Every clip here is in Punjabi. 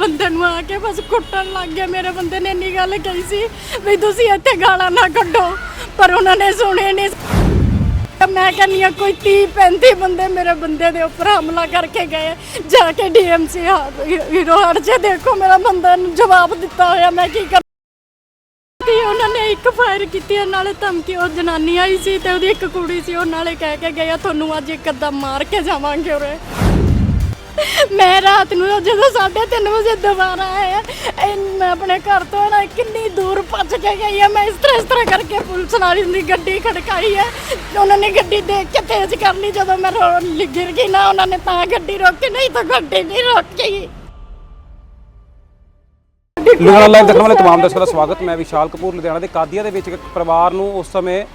ਬੰਦੇ ਨੂੰ ਆ ਕੇ ਬਸ ਕੁੱਟਣ ਲੱਗ ਗਿਆ। ਮੇਰੇ ਬੰਦੇ ਨੇ ਇੰਨੀ ਗੱਲ ਕਹੀ ਸੀ ਵੀ ਤੁਸੀਂ ਇੱਥੇ ਗਾਲਾਂ ਨਾ ਕੱਢੋ ਪਰ ਉਹਨਾਂ ਨੇ ਸੁਣੇ ਨਹੀਂ ਮੈਂ ਕਹਿੰਦੀ ਹਾਂ ਕੋਈ 30 35 ਬੰਦੇ ਮੇਰੇ ਬੰਦੇ ਦੇ ਉੱਪਰ ਹਮਲਾ ਕਰਕੇ ਗਏ। ਜਾ ਕੇ ਡੀਐਮਸੀ ਹੀਰੋ ਹੜ ਦੇਖੋ ਮੇਰਾ ਬੰਦਾ ਨੂੰ ਜਵਾਬ ਦਿੱਤਾ ਹੋਇਆ ਮੈਂ ਕੀ ਕਰ? ਤੇ ਉਹਨਾਂ ਨੇ ਇੱਕ ਫਾਇਰ ਕੀਤੀ ਆ, ਨਾਲੇ ਧਮਕੀ ਉਹ ਜਨਾਨੀ ਆਈ ਸੀ ਤੇ ਉਹਦੀ ਇੱਕ ਕੁੜੀ ਸੀ ਉਹ ਨਾਲੇ ਕਹਿ ਕੇ ਗਏ ਆ ਤੁਹਾਨੂੰ ਅੱਜ ਇੱਕ ਅੱਧਾ ਮਾਰ ਕੇ ਜਾਵਾਂਗੇ ਉਰੇ। ਮੈਂ ਰਾਤ ਨੂੰ ਜਦੋਂ 3:30 ਵਜੇ ਦੁਬਾਰਾ ਆਇਆ, ਇਹ ਮੈਂ ਆਪਣੇ ਘਰ ਤੋਂ ਨਾ ਕਿੰਨੀ ਦੂਰ ਭੱਜ ਕੇ ਗਈ ਆ। ਮੈਂ ਇਸ ਤਰ੍ਹਾਂ ਇਸ ਤਰ੍ਹਾਂ ਕਰਕੇ ਪੁਲਿਸ ਵਾਲੀ ਦੀ ਗੱਡੀ ਖੜਕਾਈ ਹੈ ਉਹਨਾਂ ਨੇ ਗੱਡੀ ਦੇਖ ਕੇ ਤੇਜ਼ ਕਰ ਲਈ। ਜਦੋਂ ਮੈਂ ਰੋ- ਗਿਰ ਗਈ ਨਾ, ਉਹਨਾਂ ਨੇ ਤਾਂ ਗੱਡੀ ਰੋਕੀ, ਨਹੀਂ ਤਾਂ ਗੱਡੀ ਨਹੀਂ ਰੋਕੀ। ਲੁਧਿਆਣਾ ਲਾਈਵ ਦੇਖਣ ਵਾਲੇ ਤਮਾਮ ਦਰਸ਼ਕਾਂ ਦਾ ਸਵਾਗਤ। ਮੈਂ ਵਿਸ਼ਾਲ ਕਪੂਰ, ਲੁਧਿਆਣਾ ਦੇ ਕਾਦੀਆਂ ਦੇ ਵਿੱਚ ਇੱਕ ਪਰਿਵਾਰ ਨੂੰ ਉਸ ਸਮੇਂ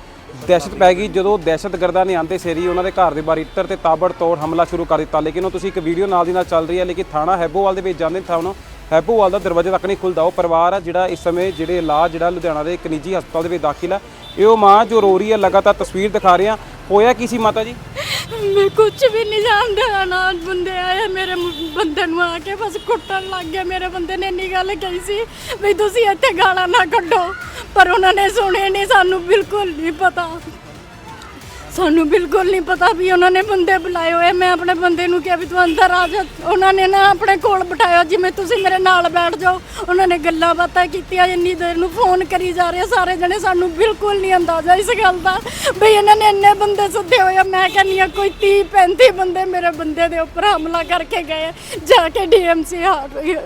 ਦਹਿਸ਼ਤ ਪੈ ਗਈ। ਜਦੋਂ ਦਹਿਸ਼ਤਗਰਦਾਂ ਨੇ ਆਂਦੇ ਸੇਰੀ, ਉਹਨਾਂ ਦੇ ਘਰ ਦੇ ਬਾਹਰ ਇੱਤਰ ਤੇ ਤਾਬੜ ਤੋੜ ਹਮਲਾ ਸ਼ੁਰੂ ਕਰ ਦਿੱਤਾ। ਲੇਕਿਨ ਉਹ ਤੁਸੀਂ ਇੱਕ ਵੀਡੀਓ ਨਾਲ ਦੀ ਨਾਲ ਚੱਲ ਰਹੀ ਹੈ, ਲੇਕਿਨ ਥਾਣਾ ਹੈਬੋਵਾਲ ਦੇ ਵਿੱਚ ਜਾਂਦੇ ਥਾਣਾ ਹੈਬੋਵਾਲ ਦਾ ਦਰਵਾਜ਼ਾ ਤੱਕ ਨਹੀਂ ਖੁੱਲਦਾ। ਉਹ ਪਰਿਵਾਰ ਆ ਜਿਹੜਾ ਇਸ ਸਮੇਂ ਜਿਹੜੇ ਇਲਾਜ ਜਿਹੜਾ ਲੁਧਿਆਣਾ ਦੇ ਇੱਕ ਨਿੱਜੀ ਹਸਪਤਾਲ ਦੇ ਵਿੱਚ ਦਾਖਲ ਆ। ਇਹ ਉਹ ਮਾਂ ਜੋ ਰੋ ਰਹੀ ਹੈ, ਲਗਾਤਾਰ ਤਸਵੀਰ ਦਿਖਾ ਰਹੇ ਆ। ਹੋਇਆ ਕੀ ਸੀ ਮਾਤਾ ਜੀ? ਮੈਂ ਕੁਝ ਵੀ ਨਹੀਂ ਜਾਣਦਾ, ਨਾ ਬੰਦੇ ਆਏ, ਮੇਰੇ ਮੁ- ਬੰਦੇ ਨੂੰ ਆ ਕੇ ਬਸ ਕੁੱਟਣ ਲੱਗ ਗਏ। ਮੇਰੇ ਬੰਦੇ ਨੇ ਇੰਨੀ ਗੱਲ ਕਹੀ ਸੀ ਵੀ ਤੁਸੀਂ ਇੱਥੇ ਗਾਲਾਂ ਨਾ ਕੱਢੋ, ਪਰ ਉਹਨਾਂ ਨੇ ਸੁਣੇ ਨਹੀਂ, ਸਾਨੂੰ ਬਿਲਕੁਲ ਨਹੀਂ ਪਤਾ। ਸਾਨੂੰ ਬਿਲਕੁਲ ਨਹੀਂ ਪਤਾ ਵੀ ਉਹਨਾਂ ਨੇ ਬੰਦੇ ਬੁਲਾਏ ਹੋਏ ਮੈਂ ਆਪਣੇ ਬੰਦੇ ਨੂੰ ਕਿਹਾ ਵੀ ਤੂੰ ਅੰਦਰ ਆ ਜਾ। ਉਹਨਾਂ ਨੇ ਨਾ ਆਪਣੇ ਕੋਲ ਬਿਠਾਇਆ, ਜਿਵੇਂ ਤੁਸੀਂ ਮੇਰੇ ਨਾਲ ਬੈਠ ਜਾਓ। ਉਹਨਾਂ ਨੇ ਗੱਲਾਂ ਬਾਤਾਂ ਕੀਤੀਆਂ, ਇੰਨੀ ਦੇਰ ਨੂੰ ਫੋਨ ਕਰੀ ਜਾ ਰਹੇ ਸਾਰੇ ਜਣੇ ਸਾਨੂੰ ਬਿਲਕੁਲ ਨਹੀਂ ਅੰਦਾਜ਼ਾ ਇਸ ਗੱਲ ਦਾ ਵੀ ਇਹਨਾਂ ਨੇ ਇੰਨੇ ਬੰਦੇ ਸੱਦੇ ਹੋਏ ਆ। ਮੈਂ ਕਹਿੰਦੀ ਆ ਕੋਈ 30 35 ਬੰਦੇ ਮੇਰੇ ਬੰਦੇ ਦੇ ਉੱਪਰ ਹਮਲਾ ਕਰਕੇ ਗਏ ਜਾ ਕੇ ਡੀਐਮਸੀ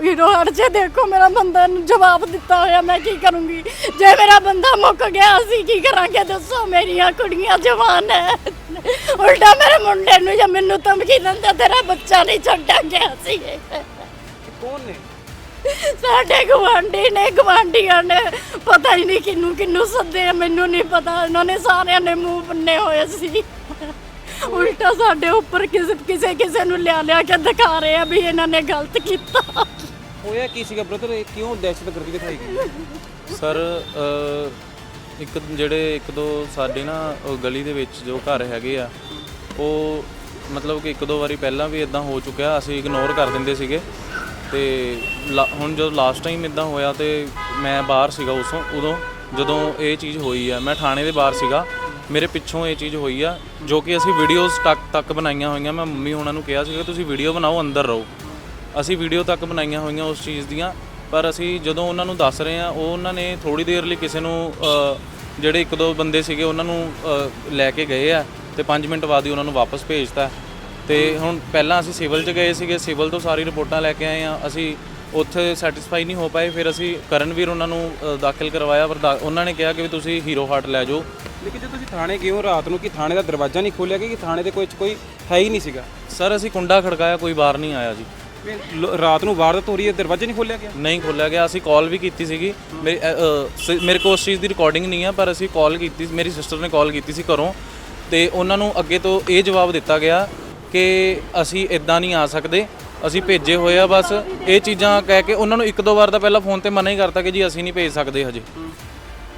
ਹੀਰੋ ਹੜ ਚ ਦੇਖੋ, ਮੇਰਾ ਬੰਦਾ ਨੂੰ ਜਵਾਬ ਦਿੱਤਾ ਹੋਇਆ, ਮੈਂ ਕੀ ਕਰੂੰਗੀ? ਜੇ ਮੇਰਾ ਬੰਦਾ ਮੁੱਕ ਗਿਆ, ਅਸੀਂ ਕੀ ਕਰਾਂਗੇ? ਦੱਸੋ ਮੇਰੀਆਂ ਕੁੜੀਆਂ ਜਵਾਨ ਹੈ ਉਲਟਾ ਮੇਰੇ ਮੁੰਡੇ ਨੂੰ ਜਾਂ ਮੈਨੂੰ ਧਮਕੀ ਦਿੰਦਾ ਤੇਰਾ ਬੱਚਾ ਨਹੀਂ ਛੱਡਾਂਗੇ ਅਸੀਂ ਕੌਣ ਨੇ? ਸਾਡੇ ਗਵਾਂਢੀ ਨੇ ਗਵਾਂਢੀਆਂ ਨੇ। ਪਤਾ ਹੀ ਨਹੀਂ ਕਿੰਨੂੰ ਕਿੰਨੂੰ ਸੱਦੇ ਆ, ਮੈਨੂੰ ਨਹੀਂ ਪਤਾ। ਇਹਨਾਂ ਨੇ ਸਾਰਿਆਂ ਨੇ ਮੂੰਹ ਬੰਨੇ ਹੋਏ ਸੀ। ਉਲਟਾ ਸਾਡੇ ਉੱਪਰ ਕਿਸੇ ਕਿਸੇ ਕਿਸੇ ਨੂੰ ਲਿਆ ਲਿਆ ਕੇ ਦਿਖਾ ਰਹੇ ਆ ਵੀ ਇਹਨਾਂ ਨੇ ਗਲਤ ਕੀਤਾ। ਹੋਇਆ ਕੀ ਸੀਗਾ ਬ੍ਰਦਰ ਇਹ ਕਿਉਂ ਦਹਿਸ਼ਤਗਰਦੀ ਦਿਖਾਈ ਗਈ? ਸਰ ਇੱਕ ਜਿਹੜੇ ਇੱਕ ਦੋ ਸਾਡੇ ਨਾ, ਉਹ ਗਲੀ ਦੇ ਵਿੱਚ ਜੋ ਘਰ ਹੈਗੇ ਆ, ਉਹ ਮਤਲਬ ਕਿ ਇੱਕ ਦੋ ਵਾਰੀ ਪਹਿਲਾਂ ਵੀ ਇਦਾਂ ਹੋ ਚੁੱਕਿਆ, ਅਸੀਂ ਇਗਨੋਰ ਕਰ ਦਿੰਦੇ ਸੀਗੇ। ਤੇ ਲਾ- ਹੁਣ ਜਦੋਂ ਲਾਸਟ ਟਾਈਮ ਇਦਾਂ ਹੋਇਆ ਤੇ ਮੈਂ ਬਾਹਰ ਸੀਗਾ ਉਸੋਂ ਉਦੋਂ ਜਦੋਂ ਇਹ ਚੀਜ਼ ਹੋਈ ਆ, ਮੈਂ ਥਾਣੇ ਦੇ ਬਾਹਰ ਸੀਗਾ, ਮੇਰੇ ਪਿੱਛੋਂ ਇਹ ਚੀਜ਼ ਹੋਈ ਆ, ਜੋ ਕਿ ਅਸੀਂ ਵੀਡੀਓਜ਼ ਤੱਕ ਤੱਕ ਬਣਾਈਆਂ ਹੋਈਆਂ, ਮੈਂ ਮੰਮੀ ਉਹਨਾਂ ਨੂੰ ਕਿਹਾ ਸੀਗਾ, ਤੁਸੀਂ ਵੀਡੀਓ ਬਣਾਓ, ਅੰਦਰ ਰਹੋ। ਅਸੀਂ ਵੀਡੀਓ ਤੱਕ ਬਣਾਈਆਂ ਹੋਈਆਂ ਉਸ ਚੀਜ਼ ਦੀਆਂ ਪਰ ਅਸੀਂ ਜਦੋਂ ਉਹਨਾਂ ਨੂੰ ਦੱਸ ਰਹੇ ਆ ਉਹ ਉਹਨਾਂ ਨੇ ਥੋੜੀ ਦੇਰ ਲਈ ਕਿਸੇ ਨੂੰ ਅ, ਜਿਹੜੇ ਇੱਕ ਦੋ ਬੰਦੇ ਸੀਗੇ ਉਹਨਾਂ ਨੂੰ ਅ, ਲੈ ਕੇ ਗਏ ਆ ਤੇ 5 ਮਿੰਟ ਬਾਅਦ ਹੀ ਉਹਨਾਂ ਨੂੰ ਵਾਪਸ ਭੇਜਤਾ। ਤੇ ਹੁਣ ਪਹਿਲਾਂ ਅਸੀਂ ਸਿਵਲ 'ਚ ਗਏ ਸੀਗੇ ਸਿਵਲ ਤੋਂ ਸਾਰੀ ਰਿਪੋਰਟਾਂ ਲੈ ਕੇ ਆਏ ਆ ਅਸੀਂ ਉੱਥੇ ਸੈਟੀਸਫਾਈ ਨਹੀਂ ਹੋ ਪਾਏ ਫਿਰ ਅਸੀਂ ਕਰਨਵੀਰ ਉਹਨਾਂ ਨੂੰ ਅ, ਦਾਖਲ ਕਰਵਾਇਆ ਪਰ ਦਾ- ਉਹਨਾਂ ਨੇ ਕਿਹਾ ਕਿ ਵੀ ਤੁਸੀਂ ਹੀਰੋ ਹਾਰਟ ਲੈ ਜਾਓ। ਲੇਕਿਨ ਜਦੋਂ ਤੁਸੀਂ ਥਾਣੇ ਗਏ ਹੋ ਰਾਤ ਨੂੰ ਕਿ ਥਾਣੇ ਦਾ ਦਰਵਾਜ਼ਾ ਨਹੀਂ ਖੋਲਿਆ ਕਿ ਥਾਣੇ ਦੇ ਕੋਈ ਕੋਈ ਹੈ ਹੀ ਨਹੀਂ ਸੀਗਾ? ਸਰ ਅਸੀਂ ਕੁੰਡਾ ਖੜਕਾਇਆ ਕੋਈ ਬਾਹਰ ਨਹੀਂ ਆਇਆ ਜੀ। ਲ- ਰਾਤ ਨੂੰ ਵਾਰਦਾਤ ਹੋ ਰਹੀ ਹੈ ਦਰਵਾਜ਼ਾ ਨਹੀਂ ਖੋਲਿਆ ਗਿਆ? ਨਹੀਂ ਖੋਲਿਆ ਗਿਆ ਅਸੀਂ ਕਾਲ ਵੀ ਕੀਤੀ ਸੀਗੀ। ਮੇਰੀ ਅ, ਅ, ਸ- ਮੇਰੇ ਕੋਲ ਉਸ ਚੀਜ਼ ਦੀ ਰਿਕਾਰਡਿੰਗ ਨਹੀਂ ਆ ਪਰ ਅਸੀਂ ਕਾਲ ਕੀਤੀ ਮੇਰੀ ਸਿਸਟਰ ਨੇ ਕਾਲ ਕੀਤੀ ਸੀ ਘਰੋਂ। ਤੇ ਉਹਨਾਂ ਨੂੰ ਅੱਗੇ ਤੋਂ ਇਹ ਜਵਾਬ ਦਿੱਤਾ ਗਿਆ ਕਿ ਅਸੀਂ ਇਦਾਂ ਨਹੀਂ ਆ ਸਕਦੇ ਅਸੀਂ ਭੇਜੇ ਹੋਏ ਆ ਬਸ। ਇਹ ਚੀਜ਼ਾਂ ਕਹਿ ਕੇ ਉਹਨਾਂ ਨੂੰ ਇੱਕ ਦੋ ਵਾਰ ਤਾਂ ਪਹਿਲਾਂ ਫੋਨ ਤੇ ਮਨਾ ਹੀ ਕਰਤਾ ਕਿ ਜੀ ਅਸੀਂ ਨਹੀਂ ਭੇਜ ਸਕਦੇ ਹਜੇ।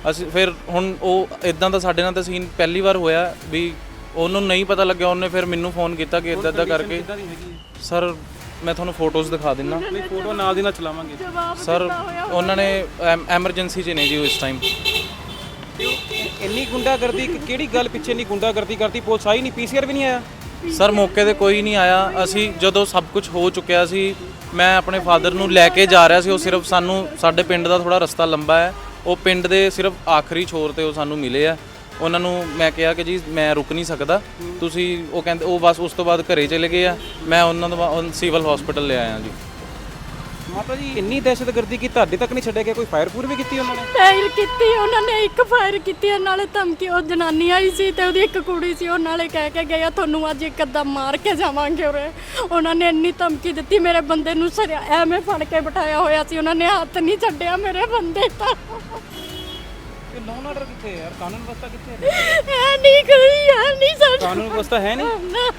ਅਸੀਂ ਫਿਰ ਹੁਣ ਉਹ ਇਦਾਂ ਦਾ ਸਾਡੇ ਨਾਲ ਤਾਂ ਸੀਨ ਪਹਿਲੀ ਵਾਰ ਹੋਇਆ ਵੀ ਉਹਨੂੰ ਨਹੀਂ ਪਤਾ ਲੱਗਿਆ ਉਹਨੇ ਫਿਰ ਮੈਨੂੰ ਫੋਨ ਕੀਤਾ ਕਿ ਇਦਾਂ ਇਦਾਂ ਕਰਕੇ। ਦੀ? ਸਰ ਮੈਂ ਤੁਹਾਨੂੰ ਫੋਟੋਜ਼ ਦਿਖਾ ਦਿੰਦਾ ਨਹੀਂ ਫੋਟੋ ਨਾਲ ਦੀ ਨਾਲ ਚਲਾਵਾਂਗੇ। ਸਰ ਉਹਨਾਂ। ਨੇ ਐਮਰਜੈਂਸੀ 'ਚ ਨੇ ਜੀ ਉਸ ਟਾਈਮ ਇੰਨੀ ਗੁੰਡਾਗਰਦੀ ਕਿ- ਕਿਹੜੀ ਗੱਲ ਪਿੱਛੇ ਨਹੀਂ ਗੁੰਡਾਗਰਦੀ ਕਰਦੀ ਪੁਲਿਸ ਆਈ ਨਹੀਂ ਪੀਸੀਆਰ ਵੀ ਨਹੀਂ ਆਇਆ? ਸਰ ਮੌਕੇ ਤੇ ਕੋਈ ਨਹੀਂ ਆਇਆ। ਅਸੀਂ ਜਦੋਂ ਸਭ ਕੁਝ ਹੋ ਚੁੱਕਿਆ ਸੀ ਮੈਂ ਆਪਣੇ ਫਾਦਰ ਨੂੰ ਲੈ ਕੇ ਜਾ ਰਿਹਾ ਸੀ। ਉਹ ਸਿਰਫ ਸਾਨੂੰ ਸਾਡੇ ਪਿੰਡ ਦਾ ਥੋੜਾ ਰਸਤਾ ਲੰਬਾ ਹੈ। ਉਹ ਪਿੰਡ ਦੇ ਸਿਰਫ ਆਖਰੀ ਛੋਰ ਤੇ ਉਹ ਸਾਨੂੰ ਮਿਲੇ ਆ। ਉਹਨਾਂ ਨੂੰ ਮੈਂ ਕਿਹਾ ਕਿ ਜੀ ਮੈਂ ਰੁਕ ਨਹੀਂ ਸਕਦਾ। ਤੁਸੀਂ ਉਹ ਕਹਿੰਦੇ ਉਹ ਬਸ ਉਸ ਤੋਂ ਬਾਅਦ ਘਰੇ ਚਲੇ ਗਏ ਆ। ਮੈਂ ਉਹਨਾਂ ਬਾਅਦ ਸਿਵਲ ਹਸਪੀਟਲ ਲੈ ਆਇਆ ਜੀ। ਮਾਤਾ ਜੀ ਇੰਨੀ ਦਹਿਸ਼ਤਗਰਦੀ ਕਿ ਤੁਹਾਡੇ ਤੱਕ ਨਹੀਂ ਛੱਡਿਆ ਗਿਆ? ਕੋਈ ਫਾਇਰ ਪੂਰ ਵੀ ਕੀਤੀ ਉਹਨਾਂ ਨੇ? ਫਾਇਰ ਕੀਤੀ ਉਹਨਾਂ ਨੇ ਇੱਕ ਫਾਇਰ ਕੀਤੀ ਆ, ਨਾਲੇ ਧਮਕੀ ਉਹ ਜਨਾਨੀ ਆਈ ਸੀ ਤੇ ਉਹਦੀ ਇੱਕ ਕੁੜੀ ਸੀ ਉਹ ਨਾਲੇ ਕਹਿ ਕੇ ਗਏ ਆ, ਤੁਹਾਨੂੰ ਅੱਜ ਇੱਕ ਅੱਧਾ ਮਾਰ ਕੇ ਜਾਵਾਂਗੇ ਉਰੇ। ਉਹਨਾਂ ਨੇ ਇੰਨੀ ਧਮਕੀ ਦਿੱਤੀ ਮੇਰੇ ਬੰਦੇ ਨੂੰ ਸਰਿਆ ਐਵੇਂ ਫੜ ਕੇ ਬਿਠਾਇਆ ਹੋਇਆ ਸੀ ਉਹਨਾਂ ਨੇ ਹੱਥ ਨਹੀਂ ਛੱਡਿਆ ਮੇਰੇ ਬੰਦੇ ਤਾਂ। ਇਹ ਲਾਅ ਆਰਡਰ ਕਿੱਥੇ ਹੈ ਯਾਰ? ਕਾਨੂੰਨ ਵਿਵਸਥਾ ਕਿੱਥੇ ਹੈ ਐ ਨਹੀਂ ਕਰੀ ਐ ਨਹੀਂ ਸਾਡਾ ਕਾਨੂੰਨ ਵਿਵਸਥਾ ਹੈ ਨਹੀਂ? ਨਾ।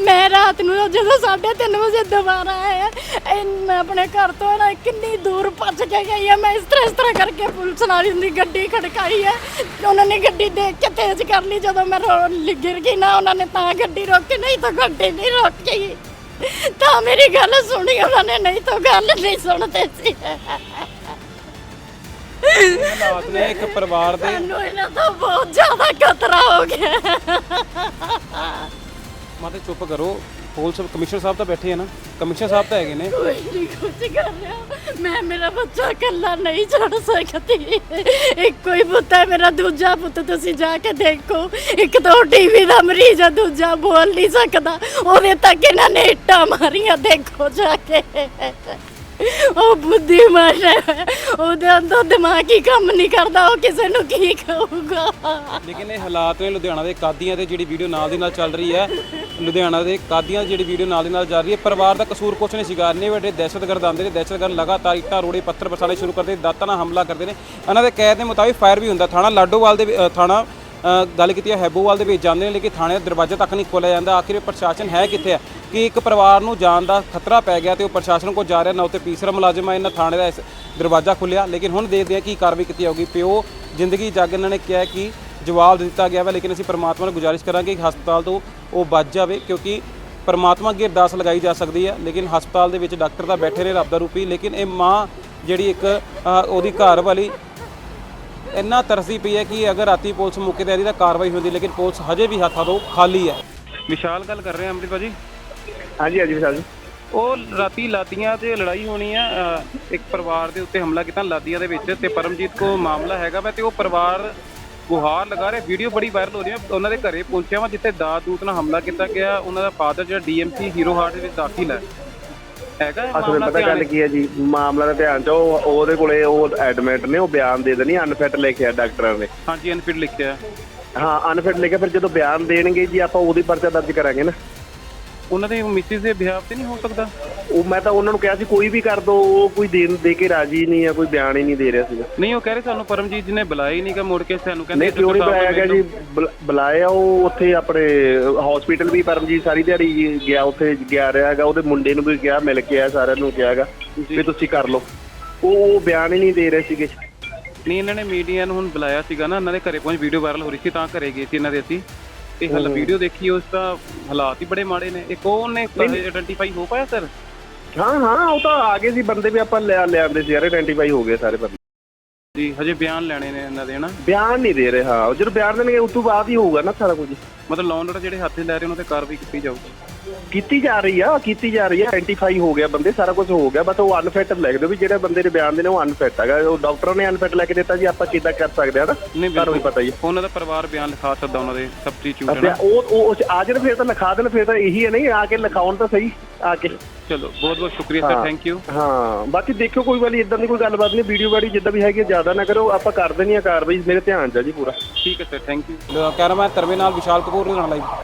ਮੈਂ ਰਾਤ ਨੂੰ ਜਦੋਂ 3:30 ਵਜੇ ਦੁਬਾਰਾ ਆਇਆ ਇਹ ਮੈਂ ਆਪਣੇ ਘਰ ਤੋਂ ਨਾ ਕਿੰਨੀ ਦੂਰ ਭੱਜ ਕੇ ਗਈ ਆ। ਮੈਂ ਇਸ ਤਰ੍ਹਾਂ ਇਸ ਤਰ੍ਹਾਂ ਕਰਕੇ ਪੁਲਿਸ ਵਾਲੀ ਦੀ ਗੱਡੀ ਖੜਕਾਈ ਹੈ ਉਹਨਾਂ ਨੇ ਗੱਡੀ ਦੇਖ ਕੇ ਤੇਜ਼ ਕਰ ਲਈ ਜਦੋਂ ਮੈਂ ਰੋ- ਗਿਰ ਗਈ ਨਾ ਉਹਨਾਂ ਨੇ ਤਾਂ ਗੱਡੀ ਰੋਕੀ ਨਹੀਂ ਤਾਂ ਗੱਡੀ ਨਹੀਂ ਰੋਕੀ ਤਾਂ ਮੇਰੀ ਗੱਲ ਸੁਣੀ ਉਹਨਾਂ ਨੇ ਨਹੀਂ ਤਾਂ ਗੱਲ ਨਹੀਂ ਸੁਣਦੇ ਸੀ। ਹਾਲਾਤ ਨੇ ਇੱਕ ਪਰਿਵਾਰ ਦੇ। ਸਾਨੂੰ ਇਹਨਾਂ ਤੋਂ ਬਹੁਤ ਜ਼ਿਆਦਾ ਖਤਰਾ ਹੋ ਗਿਆ। ਮਾਤੇ ਚੁੱਪ ਕਰੋ। ਪੁਲਿਸ ਕਮਿਸ਼ਨਰ ਸਾਹਿਬ ਤਾਂ ਬੈਠੇ ਆ ਨਾ। ਕਮਿਸ਼ਨਰ ਸਾਹਿਬ ਤਾਂ ਹੈਗੇ ਨੇ। ਕੋਈ ਨਹੀਂ ਕੁਝ ਕਰ ਰਿਹਾ। ਮੈਂ ਮੇਰਾ ਬੱਚਾ ਇਕੱਲਾ ਨਹੀਂ ਛੱਡ ਸਕਦੀ। ਇੱਕੋ ਹੀ ਪੁੱਤ ਹੈ ਮੇਰਾ। ਦੂਜਾ ਪੁੱਤ ਤੁਸੀਂ ਜਾ ਕੇ ਦੇਖੋ। ਇੱਕ ਤਾਂ ਟੀਵੀ ਦਾ ਮਰੀਜ਼ ਦੂਜਾ ਬੋਲ ਨਹੀਂ ਸਕਦਾ। ਉਹਦੇ ਤੱਕ ਇਹਨਾਂ ਨੇ ਇੱਟਾਂ ਮਾਰੀਆਂ ਦੇਖੋ ਜਾ ਕੇ। ਉਹ ਬੁੱਧੀਮਾਨ ਹੈ ਉਹਦੇ ਅੰਦਰ ਦਿਮਾਗ ਹੀ ਕੰਮ ਨਹੀਂ ਕਰਦਾ, ਉਹ ਕਿਸੇ ਨੂੰ ਕੀ ਕਹੂਗਾ। ਲੇਕਿਨ ਇਹ ਹਾਲਾਤ ਨੇ ਲੁਧਿਆਣਾ ਦੇ ਕਾਦੀਆਂ ਤੇ ਜਿਹੜੀ ਵੀਡੀਓ ਨਾਲ ਦੀ ਨਾਲ ਚੱਲ ਰਹੀ ਹੈ। ਲੁਧਿਆਣਾ ਦੇ ਕਾਦੀਆਂ ਦੀ ਜਿਹੜੀ ਵੀਡੀਓ ਨਾਲ ਦੀ ਨਾਲ ਚੱਲ ਰਹੀ ਹੈ। ਪਰਿਵਾਰ ਦਾ ਕਸੂਰ ਕੁਛ ਨਹੀਂ ਸੀਗਾ। ਇੰਨੇ ਵੱਡੇ ਦਹਿਸ਼ਤਗਰਦ ਆਉਂਦੇ ਨੇ। ਦਹਿਸ਼ਤਗਰਦ ਲਗਾਤਾਰ ਇੱਟਾਂ, ਰੋੜੇ, ਪੱਥਰ ਬਰਸਾਣੇ ਸ਼ੁਰੂ ਕਰਦੇ ਦਾਤਾਂ ਨਾਲ ਹਮਲਾ ਕਰਦੇ ਨੇ। ਇਹਨਾਂ ਦੇ ਕਹਿ ਦੇ ਮੁਤਾਬਿਕ ਫਾਇਰ ਵੀ ਹੁੰਦਾ। ਥਾਣਾ ਲਾਡੋਵਾਲ ਦੇ ਥਾਣਾ ਗੱਲ ਕੀਤੀ ਹੈ ਹੈਬੋਵਾਲ ਦੇ ਵਿੱਚ ਜਾਂਦੇ ਨੇ, ਲੇਕਿਨ ਥਾਣੇ ਦਾ ਦਰਵਾਜ਼ਾ ਤੱਕ ਨਹੀਂ ਖੋਲ੍ਹਿਆ ਜਾਂਦਾ। ਆਖਿਰ ਪ੍ਰਸ਼ਾਸਨ ਹੈ ਕਿੱਥੇ ਹੈ? ਕਿ ਇੱਕ ਪਰਿਵਾਰ ਨੂੰ ਜਾਣ ਦਾ ਖਤਰਾ ਪੈ ਗਿਆ ਤੇ ਉਹ ਪ੍ਰਸ਼ਾਸਨ ਕੋਲ ਜਾ ਰਿਹਾ, ਨਾ ਉੱਤੇ ਪੀਸਰਾ ਮੁਲਾਜ਼ਮ ਹੈ ਇਹਨਾਂ ਥਾਣੇ ਦਾ ਇਸ ਦਰਵਾਜ਼ਾ ਖੁੱਲਿਆ ਲੇਕਿਨ ਹੁਣ ਦੇਖਦੇ ਹਾਂ ਕੀ ਕਾਰਵਾਈ ਕੀਤੀ ਜਾਊਗੀ। ਪਿਓ ਜ਼ਿੰਦਗੀ ਜੱਗ ਇਹਨਾਂ ਨੇ ਕਿਹਾ ਕਿ ਜਵਾਬ ਦਿੱਤਾ ਗਿਆ ਵਾ, ਲੇਕਿਨ ਅਸੀਂ ਪਰਮਾਤਮਾ ਨੂੰ ਗੁਜ਼ਾਰਿਸ਼ ਕਰਾਂਗੇ ਕਿ ਹਸਪਤਾਲ ਤੋਂ ਉਹ ਬਚ ਜਾਵੇ, ਕਿਉਂਕਿ ਪਰਮਾਤਮਾ ਅੱਗੇ ਅਰਦਾਸ ਲਗਾਈ ਜਾ ਸਕਦੀ ਹੈ। ਲੇਕਿਨ ਹਸਪਤਾਲ ਦੇ ਵਿੱਚ ਡਾਕਟਰ ਤਾਂ ਬੈਠੇ ਨੇ, ਰੱਬ ਦਾ ਰੂਪੀ ਲੇਕਿਨ ਇਹ ਮਾਂ ਜਿਹੜੀ ਇੱਕ ਉਹਦੀ ਘਰ ਵਾਲੀ ਇੰਨਾ ਤਰਸਦੀ ਪਈ ਹੈ ਕਿ ਅਗਰ ਰਾਤੀ ਪੁਲਿਸ ਮੌਕੇ ਤੇ ਆਦੀ ਤਾਂ ਕਾਰਵਾਈ ਹੁੰਦੀ ਲੇਕਿਨ ਪੁਲਿਸ ਹਜੇ ਵੀ ਹੱਥਾਂ ਤੋਂ ਖਾਲੀ ਹੈ। ਵਿਸ਼ਾਲ ਗੱਲ ਕਰ ਰਹੇ ਹਾਂ ਅੰਮ੍ਰਿਤ ਭਾਜੀ। ਹਾਂਜੀ ਹਾਂਜੀ ਵਿਸ਼ਾਲ ਜੀ। ਉਹ ਰਾਤੀ ਲਾਦੀਆਂ ਤੇ ਲੜਾਈ ਹੋਣੀ ਆ ਇੱਕ ਪਰਿਵਾਰ ਦੇ ਉੱਤੇ ਹਮਲਾ ਕੀਤਾ ਲਾਦੀਆਂ ਦੇ ਵਿੱਚ ਤੇ ਪਰਮਜੀਤ ਕੋ ਮਾਮਲਾ ਹੈਗਾ ਵਾ ਤੇ ਉਹ ਪਰਿਵਾਰ ਗੁਹਾਰ ਲਗਾ ਰਿਹਾ। ਵੀਡੀਓ ਬੜੀ ਵਾਇਰਲ ਹੋ ਰਹੀ ਹੈ ਉਹਨਾਂ ਦੇ ਘਰੇ ਪਹੁੰਚਿਆ ਵਾ ਜਿੱਥੇ ਦਾਦ ਦੂਤ ਨਾਲ ਹਮਲਾ ਕੀਤਾ ਗਿਆ ਉਹਨਾਂ ਦਾ ਫਾਦਰ ਜਿਹੜਾ ਡੀਐਮਸੀ ਹੀਰੋ ਹਾਰਟ ਦੇ ਵਿੱਚ ਦਾਖਲ ਹੈ। ਹੈਗਾ ਇਹ ਅਸਲ ਮਾਮਲਾ ਪਤਾ ਗੱਲ ਕੀ ਹੈ ਜੀ? ਮਾਮਲਾ ਦਾ ਧਿਆਨ ਚ ਉਹ ਉਹਦੇ ਕੋਲੇ ਉਹ ਐਡਮਿਟ ਨੇ ਉਹ ਬਿਆਨ ਦੇ ਦੇਣੀ ਅਨਫਿਟ ਲਿਖਿਆ ਡਾਕਟਰਾਂ ਨੇ। ਹਾਂਜੀ ਅਨਫਿਟ ਲਿਖਿਆ। ਹੈ। ਹਾਂ ਅਨਫਿਟ ਲਿਖਿਆ ਫਿਰ ਜਦੋਂ ਬਿਆਨ ਦੇਣਗੇ ਜੀ ਆਪਾਂ ਉਹਦੀ ਪਰਚਾ ਦਰਜ ਕਰਾਂਗੇ ਨਾ। ਉਹਨਾਂ ਦੇ ਮਿਸਿਸ ਦੇ ਬਿਹਾਫ ਤੇ ਨਹੀਂ ਹੋ ਸਕਦਾ? ਉਹ ਮੈਂ ਤਾਂ ਉਹਨਾਂ ਨੂੰ ਕਿਹਾ ਸੀ ਕੋਈ ਵੀ ਕਰ ਦੋ ਉਹ ਕੋਈ ਦੇਣ ਦੇ ਕੇ ਰਾਜੀ ਨਹੀਂ ਆ ਕੋਈ ਬਿਆਨ ਹੀ ਨਹੀਂ ਦੇ ਰਿਹਾ ਸੀਗਾ। ਨਹੀਂ ਉਹ ਕਹਿ ਰਹੇ ਸਾਨੂੰ ਪਰਮਜੀਤ ਜੀ ਨੇ ਬੁਲਾਇਆ ਹੀ ਨਹੀਂਗਾ ਮੁੜ ਕੇ ਸਾਨੂੰ ਕਹਿੰਦੇ ਨਹੀਂ ਕਿਉਂ ਨਹੀਂ ਬੁਲਾਇਆ ਗਿਆ ਜੀ? ਬੁਲ- ਬੁਲਾਇਆ ਉਹ ਉੱਥੇ ਆਪਣੇ ਹਸਪੀਟਲ ਵੀ ਪਰਮਜੀਤ ਸਾਰੀ ਦਿਹਾੜੀ ਗਿਆ ਉੱਥੇ ਗਿਆ ਰਿਹਾ ਹੈਗਾ ਉਹਦੇ ਮੁੰਡੇ ਨੂੰ ਵੀ ਕਿਹਾ ਮਿਲ ਕੇ ਆਇਆ ਸਾਰਿਆਂ ਨੂੰ ਕਿਹਾ ਹੈਗਾ ਵੀ ਤੁਸੀਂ ਕਰ ਲਓ। ਉਹ ਉਹ ਬਿਆਨ ਹੀ ਨਹੀਂ ਦੇ ਰਹੇ ਸੀਗੇ। ਨਹੀਂ ਇਹਨਾਂ ਨੇ ਮੀਡੀਆ ਨੂੰ ਹੁਣ ਬੁਲਾਇਆ ਸੀਗਾ ਨਾ ਇਹਨਾਂ ਦੇ ਘਰੇ ਪਹੁੰਚ ਵੀਡੀਓ ਵਾਇਰਲ ਹੋ ਰਹੀ ਸੀ ਤਾਂ ਘਰੇ ਗਏ ਸੀ ਇਹਨਾਂ ਦੇ ਅਸੀਂ। ਤੇ ਹਲ ਵੀਡੀਓ ਦੇਖੀ ਉਸ ਦਾ ਹਾਲਾਤ ਹੀ ਬੜੇ ਮਾੜੇ ਨੇ। ਇੱਕ ਉਹ ਉਹਨੇ ਆਇਡੈਂਟੀਫਾਈ ਹੋ ਪਾਇਆ ਸਰ ਹਾਂ ਹਾਂ ਉਹ ਤਾਂ ਆ ਗਏ ਸੀ ਬੰਦੇ ਵੀ ਆਪਾਂ ਲਿਆ ਲਿਆਂਦੇ ਸੀ ਯਾਰ ਆਇਡੈਂਟੀਫਾਈ ਹੋ ਗਏ ਸਾਰੇ ਬੰਦੇ। ਜੀ ਹਜੇ ਬਿਆਨ ਲੈਣੇ ਨੇ ਇਹਨਾਂ ਦੇ ਹਨਾ? ਬਿਆਨ ਨਹੀਂ ਦੇ ਰਹੇ ਹਾਂ। ਉਹ ਜਦੋਂ ਬਿਆਨ ਦੇਣਗੇ ਉਸ ਤੋਂ ਬਾਅਦ ਹੀ ਹੋਊਗਾ ਨਾ ਸਾਰਾ ਕੁਝ। ਮਤਲਬ ਲੌਂਡਰ ਜਿਹੜੇ ਹੱਥ ਲੈ ਰਹੇ ਉਹਨਾਂ ਤੇ ਕਾਰਵਾਈ ਕੀਤੀ ਜਾਊਗੀ। ਕੀਤੀ ਜਾ ਰਹੀ ਆ ਕੀਤੀ ਜਾ ਰਹੀ ਆ ਆਇਡੈਂਟੀਫਾਈ ਹੋ ਗਿਆ ਬੰਦੇ ਸਾਰਾ ਕੁਝ ਹੋ ਗਿਆ ਬਸ ਉਹ ਅਨਫਿਟ ਲਿਖ ਦਿਓ ਵੀ ਜਿਹੜੇ ਬੰਦੇ ਦੇ ਬਿਆਨ ਦੇ ਨੇ ਉਹ ਅਨਫਿਟ ਹੈਗਾ। ਉਹ ਡਾਕਟਰਾਂ ਨੇ ਅਨਫਿਟ ਲੈ ਕੇ ਦਿੱਤਾ ਜੀ ਆਪਾਂ ਕਿੱਦਾਂ ਕਰ ਸਕਦੇ ਹਾਂ ਨਾ? ਤੁਹਾਨੂੰ ਵੀ ਪਤਾ ਹੀ ਹੈ ਉਹਨਾਂ ਦਾ ਪਰਿਵਾਰ ਬਿਆਨ ਲਿਖਾ ਸਕਦਾ ਉਹਨਾਂ ਦੇ ਸਬਸਟੀਟਿਊਟ ਹੈ ਉਹ ਉਹ ਆ ਜਾਣ ਫਿਰ ਤਾਂ ਲਿਖਾ ਦੇਣ ਫਿਰ ਤਾਂ ਇਹੀ ਹੈ ਨਹੀਂ ਆ ਕੇ ਲਿਖਾਉਣ ਤਾਂ ਸਹੀ ਆ ਕੇ। ਚਲੋ ਬਹੁਤ ਬਹੁਤ ਸ਼ੁਕਰੀਆ ਸਰ। ਥੈਂਕ ਯੂ ਹਾਂ ਬਾਕੀ ਦੇਖਿਓ ਕੋਈ ਵਾਲੀ ਇਦਾਂ ਦੀ ਕੋਈ ਗੱਲਬਾਤ ਨਹੀਂ ਵੀਡੀਓ ਵਾਲੀ ਜਿੱਦਾਂ ਵੀ ਹੈਗੀ ਜ਼ਿਆਦਾ ਨਾ ਕਰੋ ਆਪਾਂ ਕਰ ਦੇਣੀ ਆ ਕਾਰਵਾਈ ਮੇਰੇ ਧਿਆਨ 'ਚ ਆ ਜੀ ਪੂਰਾ। ਠੀਕ ਹੈ ਸਰ ਥੈਂਕ ਯੂ ਕੈਮਰਾਮੈਨ ਤਰਵੇ ਨਾਲ ਵਿਸ਼ਾਲ ਕਪੂਰ ਨਾਲ ਲਾਈਵ